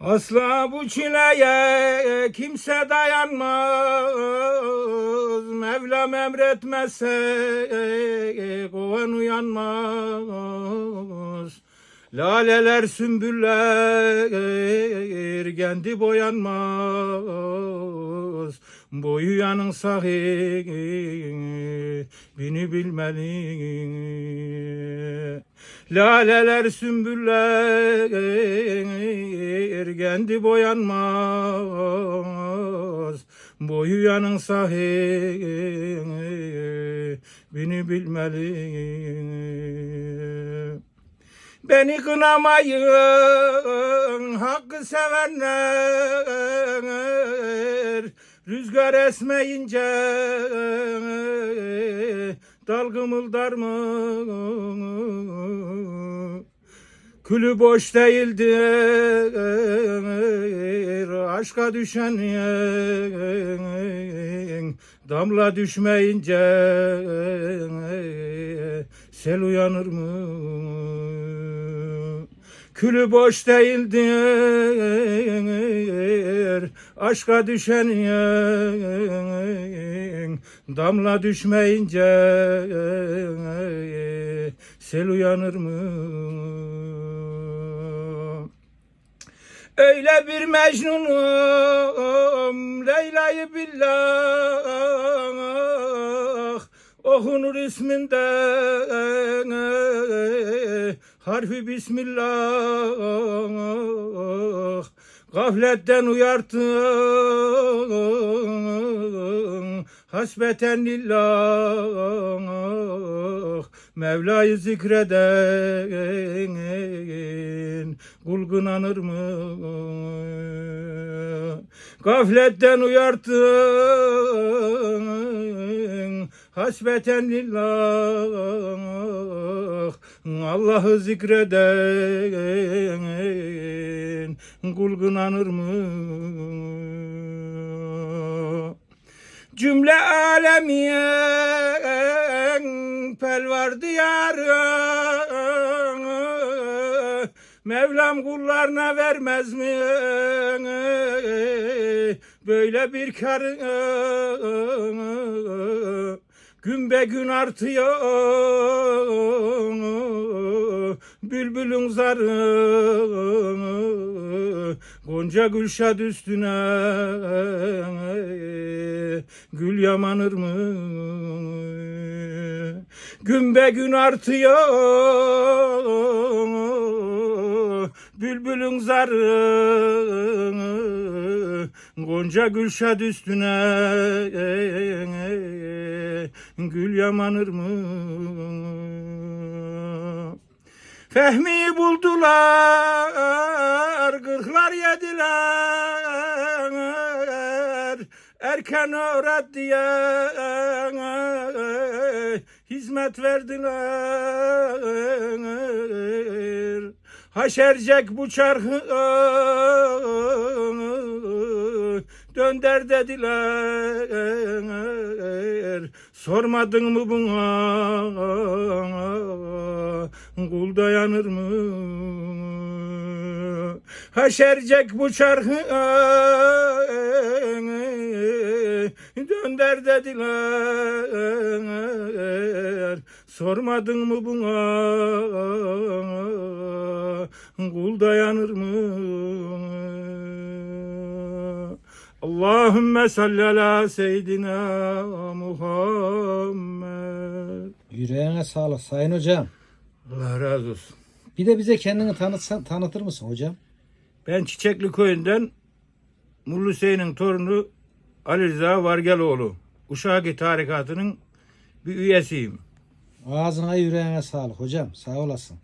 Asla bu çileye kimse dayanmaz. Mevlam emretmezse kovan uyanmaz. Laleler sümbüller kendi boyanmaz. Boyu yanın sahibini bilmeli. Laleler sümbüller kendi boyanmaz. Boyu yanın sahibini bilmeli. Beni kınamayın hakkı sevenler Rüzgar esmeyince dal kımıldar mı? Külü boş değildir aşka düşen Damla düşmeyince sel uyanır mı? Külü boş değildir aşka düşen yen Damla düşmeyince sel uyanır mı? Öyle bir Mecnun'um Leyla'yı billah Okunur isminden Harfi Bismillah. Gafletten uyarttın Hasbeten lillah. Mevla'yı zikreden Kul kınanır mı? Gafletten uyarttın Hasbeten lillah Allah'ı zikreden Kul kınanır mı? Cümle alemin pelvar diyarı Mevlam kullarına vermez mi böyle bir karı gün be gün artıyor. Bülbülün zarı Gonca gülşad üstüne. Gül yamanır mı? Gün be gün artıyor. Bülbülün zarı Gonca gülşad üstüne gül yamanır mı? Fehmi buldular, kırklar yediler. Erken öğret diye hizmet verdiler. Haşercek bu çarkı dönder dediler. Sormadın mı buna kul dayanır mı? Haşercek bu çarkı dönder dediler. Sormadın mı buna kul dayanır mı? Allahümme salli ala seyyidina Muhammed. Yüreğine sağlık sayın hocam. Allah razı olsun. Bir de bize kendini tanıtsan, tanıtır mısın hocam? Ben Çiçekli köyünden Mullu Hüseyin'in torunu Ali Rıza Vargeloğlu. Uşaki tarikatının bir üyesiyim. Ağzına yüreğine sağlık hocam. Sağ olasın.